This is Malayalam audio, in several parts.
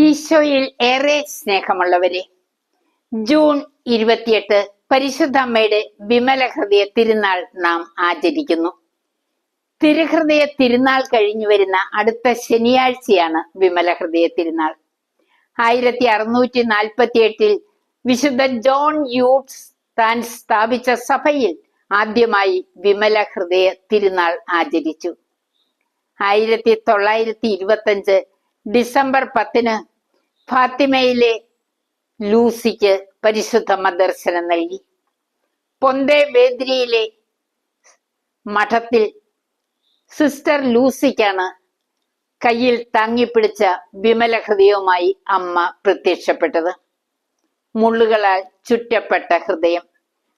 ഈശോയിൽ ഏറെ സ്നേഹമുള്ളവരെ ജൂൺ ഇരുപത്തിയെട്ട് പരിശുദ്ധ അമ്മയുടെ വിമല ഹൃദയ തിരുനാൾ നാം ആചരിക്കുന്നു. തിരുഹൃദയ തിരുനാൾ കഴിഞ്ഞു വരുന്ന അടുത്ത ശനിയാഴ്ചയാണ് വിമല ഹൃദയ തിരുനാൾ. ആയിരത്തി അറുന്നൂറ്റി നാൽപ്പത്തി എട്ടിൽ വിശുദ്ധ ജോൺ യൂട്ട്സ് താൻ സ്ഥാപിച്ച സഭയിൽ ആദ്യമായി വിമല ഹൃദയ തിരുനാൾ ആചരിച്ചു. ആയിരത്തി തൊള്ളായിരത്തി ഇരുപത്തി അഞ്ച് ഡിസംബർ പത്തിന് ഫാത്തിമയിലെ ലൂസിക്ക് പരിശുദ്ധമ്മ ദർശനം നൽകി. പൊന്തേ ബേദ്രിയിലെ മഠത്തിൽ സിസ്റ്റർ ലൂസിക്കാണ് കയ്യിൽ താങ്ങിപ്പിടിച്ച വിമല ഹൃദയവുമായി അമ്മ പ്രത്യക്ഷപ്പെട്ടത്. മുള്ളുകളാൽ ചുറ്റപ്പെട്ട ഹൃദയം.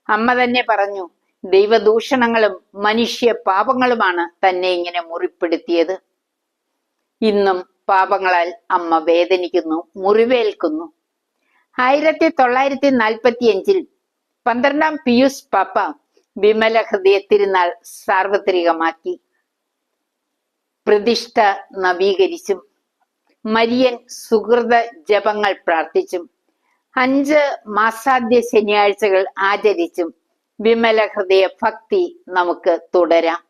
അമ്മ തന്നെ പറഞ്ഞു ദൈവദൂഷണങ്ങളും മനുഷ്യ പാപങ്ങളുമാണ് തന്നെ ഇങ്ങനെ മുറിപ്പെടുത്തിയത്. ഇന്നും പാപങ്ങളാൽ അമ്മ വേദനിക്കുന്നു മുറിവേൽക്കുന്നു. ആയിരത്തി തൊള്ളായിരത്തി നാൽപ്പത്തി അഞ്ചിൽ പന്ത്രണ്ടാം പിയൂസ് പാപ്പ വിമല ഹൃദയ തിരുനാൾ സാർവത്രികമാക്കി. പ്രതിഷ്ഠ നവീകരിച്ചും മരിയൻ സുഹൃത ജപങ്ങൾ പ്രാർത്ഥിച്ചും അഞ്ച് മാസാദ്യ ശനിയാഴ്ചകൾ ആചരിച്ചും വിമല ഹൃദയ ഭക്തി നമുക്ക് തുടരാം.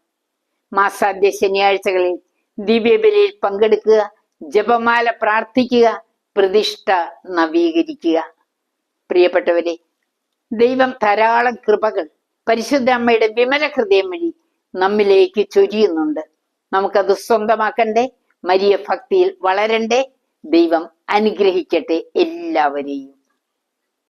മാസാദ്യ ശനിയാഴ്ചകളിൽ ദിവ്യബലിയിൽ പങ്കെടുക്കുക ജപമാല പ്രാർത്ഥിക്കുക പ്രതിഷ്ഠ നവീകരിക്കുക. പ്രിയപ്പെട്ടവരെ ദൈവം ധാരാളം കൃപകൾ പരിശുദ്ധ അമ്മയുടെ വിമല ഹൃദയം വഴി നമ്മിലേക്ക് ചൊരിയുന്നുണ്ട്. നമുക്കത് സ്വന്തമാക്കണ്ടേ? മരിയ ഭക്തിയിൽ വളരണ്ടേ? ദൈവം അനുഗ്രഹിക്കട്ടെ എല്ലാവരെയും.